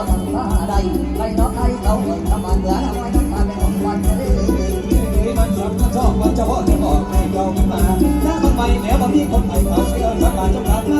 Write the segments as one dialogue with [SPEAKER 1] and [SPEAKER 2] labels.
[SPEAKER 1] ่ทำท่าใดไรน้องใครเขาเอ่ยทำมาเห
[SPEAKER 2] นือทำไมทำ
[SPEAKER 1] มาเป็นของวันเลยมันชอบมันชอบมันจะว่าจะบอกให้เรามาถ้ามันไปแล้วบ่มีคนใหม่มาเสียจะมาจะมา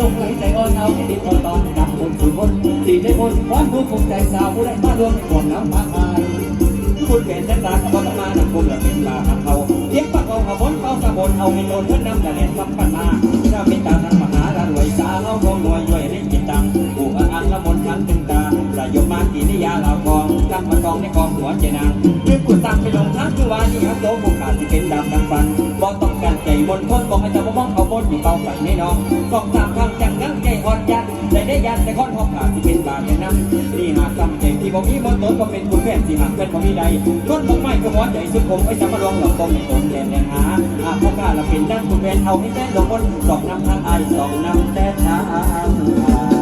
[SPEAKER 1] ลงไหลใจอ่อนเอาให้ติดต่อตอนนับคนสู่คนตีได้บนความรู้คงใจสาวผู้ได้มาร่วงในก่องน้ำมาคายคุณเป็นแสนสารกับมาหนักคนละเป็นลาเขาเทียบปากเอาขบวนเขาสะบนเอาให้โดนเพื่อนนำแต่เล็นสัมปันมาถ้าเป็นตาทันมหาดารวยสาเอาของรวยรวยเล่นจินตังผู้อันละมนทันตึงตาะยบมาตีนิยาเหล่ากองตั้มากองในกองหัวเจนางคือกูตั้งไปลงทักคือวานี่ครับโตผู้ขาดจะเป็นดำดังฟันบ่ต้องการใจบนพ้นบอกให้าบ้องเอาบนอยู่เป่ากันนี่น้องกองสาม ยันแต่คนพบขาดที่เป็นบาทเนี่ยนะนี่หากจำใจที่บ่มีบนต้นก็เป็นคุณแฟนสี่หักเป็นบ่มีใดต้นบ่ไม้ก็หัวใจสุดคงไอ้สำมรองหลักตรงตรงแดนแดงหาหากพ่อกล้าเราเป็นดั้งคุณแฟนเอาให้แฟนสองบนสองน้ำทางอายสองน้ำแต่ตา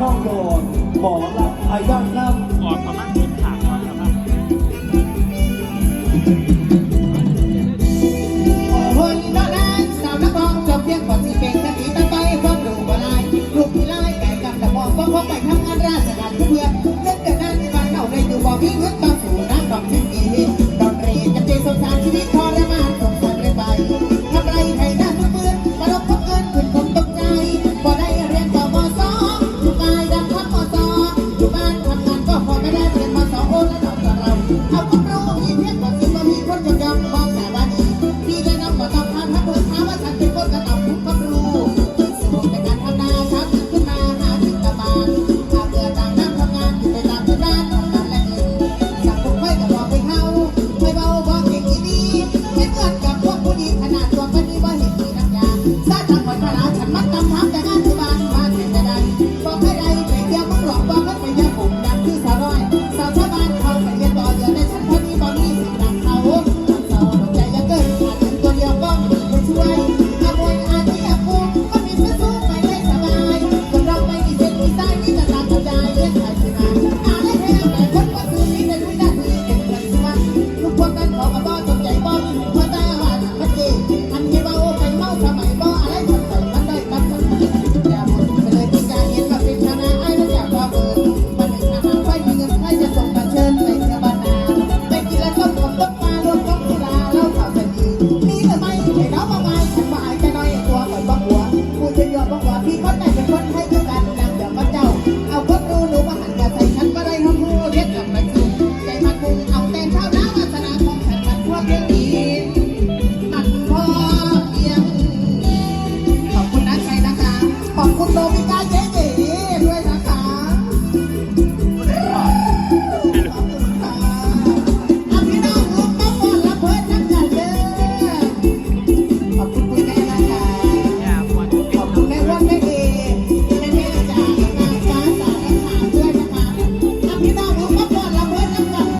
[SPEAKER 1] ห้อ
[SPEAKER 2] งโดนหมอรับไอ้ด้า
[SPEAKER 3] นน้ำก่อนประาณนี้ขาดก่อนนะครันก็ได้สาวนักร้องจบเพียงก่อนที่เป็นสติตั้งไปว่าดูว่าลายลูกที่ไล่แต่กำแต่มองก็ว่าไปทำงานราชการเพื่อเงินเดือนนั้นบ้านเราในตัวบ่มีเงินบาง Sáu bao?